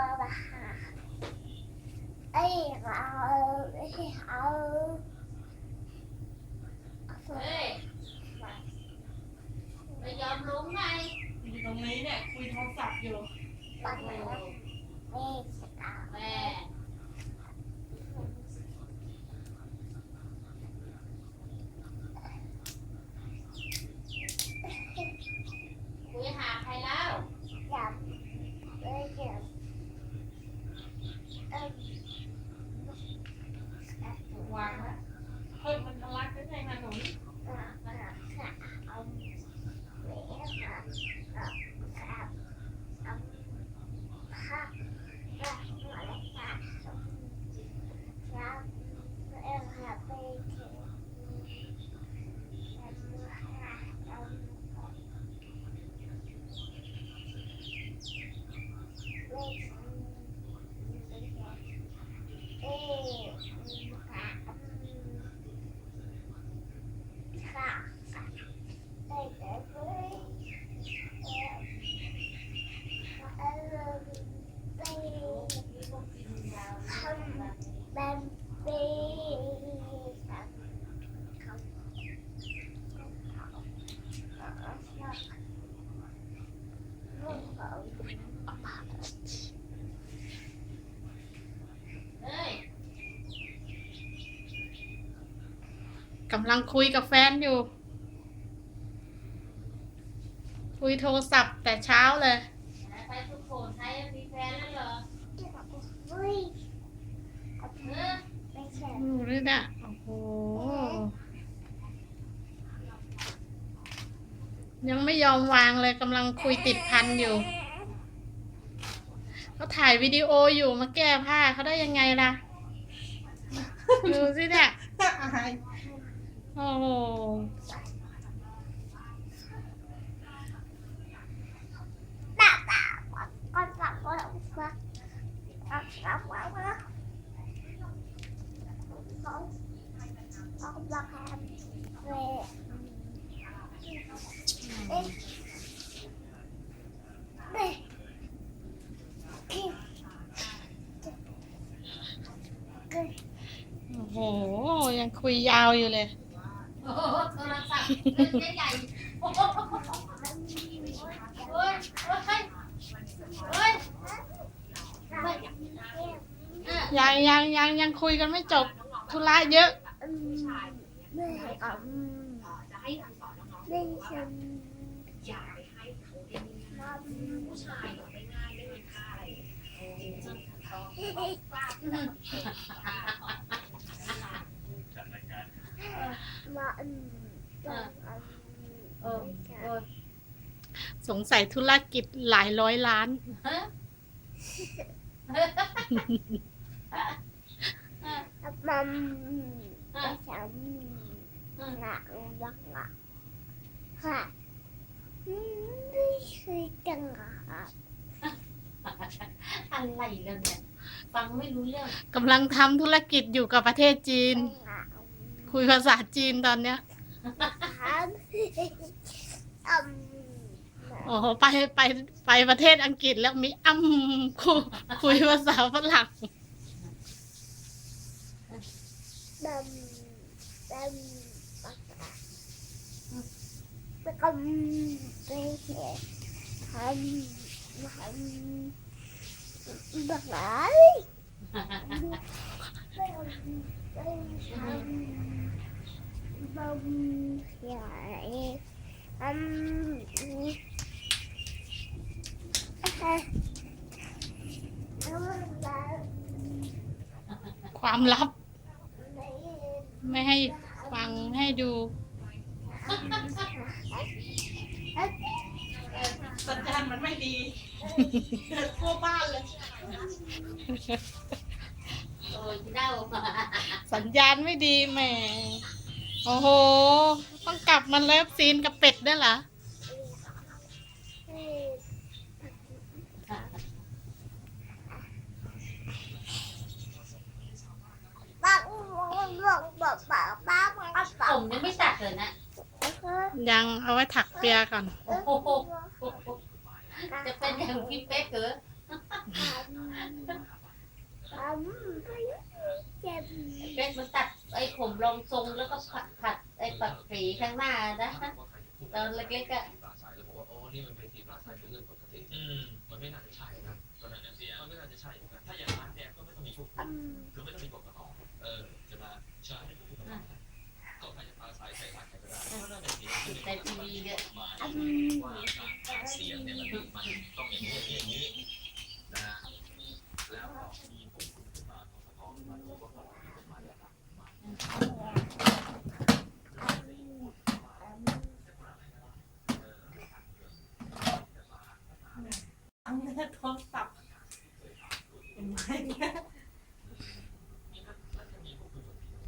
爸爸哈，哎好哎好， เฮ้ยไม่ยอมลงไง อยู่ตรงนี้เนี่ยคุยโทรศัพท์อยู่ 爸爸没知道， แม่ Okay. ำลังคุยกับแฟนอยู่ คุยโทรศัพท์แต่เช้าเลยไปสุโขทัยมีแฟนแล้วเหรอเฮ้ยเออไม่ใช่ดูด้วยนะโอ้โห ยังไม่ยอมวางเลยกำลังคุยติดพันอยู่เขาถ่ายวิดีโออยู่มาแก้ผ้าเขาได้ยังไงล่ะ ดูสิเนี่ย อาย โอ้โห ตาตาก็สับก็สับสับสับว่าว่าเขาเขาบอกแฮมเวเอ๊ะเอ๊ะกินกิน โอ้โห ยังคุยยาวอยู่เลย โอ้โหโทรศัพท์เล่นใหญ่โอ้โหเฮ้ยเฮ้ยเฮ้ยเออยังยังยังยังคุยกันไม่จบธุระเยอะอืมไม่เอาไม่ฉัน อย่าไปให้เขาเล่น ทำ ผู้ชายหรอกไม่ง่ายไม่มีค่าอะไรจริงๆเขาฟาด มาอืมต้อง เออเออ สงสัยธุรกิจหลายร้อยล้าน มัมไม่ฉันหนังบักอะค่ะไม่เคยจังอะอะไรเนี่ยฟังไม่รู้เรื่องกำลังทำธุรกิจอยู่กับประเทศจีน คุยภาษาจีนตอนเนี้ย อืม โอ้โหไปไปไปประเทศอังกฤษแล้วมีอ้ำคุยคุยภาษาฝรั่งดำดำบักอะแล้วก็ไปเห็นทำทำบักไหนไปทำบะหมี่ใหญ่ทำอะไร ความลับ ไม่ให้ฟังไม่ให้ดูสัญญาณมันไม่ดีทั่วบ้านเลยโอ้ยเด้าสัญญาณไม่ดีแหม โอ้โห ต้องกลับมาเลิฟซีนกับเป็ดด้วยเหรอ บ้าบ้าบ้าบ้าบ้าบ้าบ้า ผมยังไม่ตัดเลยนะ ยังเอาไว้ถักเปียก่อน โอ้โหจะเป็นอย่างพี่เป๊กเหรอทำไม่เจ็บเป็ดมันตัดไอ้ผมรองทรงแล้วก็ผัดผัดไอ้ปัดฝีข้างหน้านะตอนเล็กๆอะสายแล้วบอกว่าโอ้นี่มันเป็นทีมปลาสายเป็นเรื่องปกติ อืม มันไม่น่าจะใช่นะก็น่าจะเสียมันไม่น่าจะใช่นะถ้าอย่างนั้นเนี่ยก็ไม่ต้องมีพว